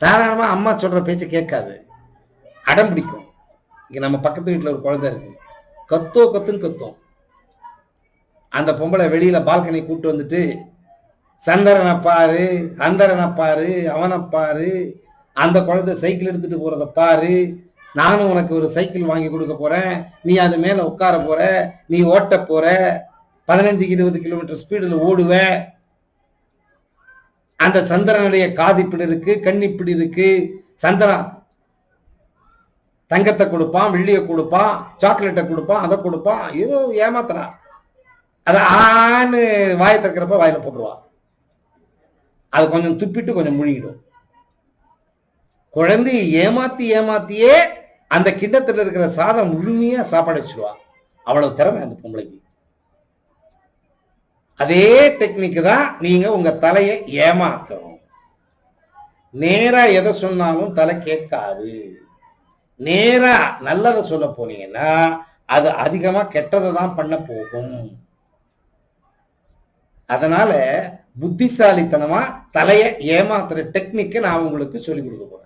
சாதாரணமாக அம்மா சொல்கிற பேச்சை கேட்காது. அடம் பிடிக்கும். இங்கே நம்ம பக்கத்து வீட்டில் ஒரு குழந்தை இருக்கு. கத்தோ கத்துன்னு கத்தும். அந்த பொம்பளை வெளியில் பால்கனி கூப்பிட்டு வந்துட்டு சந்தரனை பாரு அந்தரனை பாரு அவனை பாரு அந்த குழந்தை சைக்கிள் எடுத்துட்டு போகிறத பாரு நானும் உனக்கு ஒரு சைக்கிள் வாங்கி கொடுக்க போகிறேன் நீ அது மேலே உட்கார போகிற நீ ஓட்ட போகிற பதினஞ்சுக்கு இருபது கிலோமீட்டர் ஸ்பீடில் ஓடுவ அந்த சந்திரனுடைய காது இப்படி இருக்கு கண் இப்படி இருக்கு. சந்திரன் தங்கத்தை கொடுப்பான் வெள்ளியை கொடுப்பான் சாக்லேட்டை கொடுப்பான் அதை கொடுப்பான். ஏதோ ஏமாத்துறான் அதை ஆன்னு வாயை திறக்கிறப்ப வாயில போட்டுருவான் அது கொஞ்சம் துப்பிட்டு கொஞ்சம் முழுகிடும் குழந்தையை ஏமாத்தி ஏமாத்தியே அந்த கிண்ணத்துல இருக்கிற சாதம் முழுமையா சாப்பாடு வச்சிருவா. அவ்வளவு திறமை அந்த பொம்பளைக்கு. அதே டெக்னிக் தான் நீங்க உங்க தலையை ஏமாத்தணும். நேரா எதை சொன்னாலும் தலை கேட்காது. நேரா நல்லதை சொல்ல போனீங்கன்னா அது அதிகமா கெட்டதை தான் பண்ண போகும். அதனால புத்திசாலித்தனமா தலையை ஏமாத்துற டெக்னிக்கை நான் உங்களுக்கு சொல்லிக் கொடுக்க போறேன்.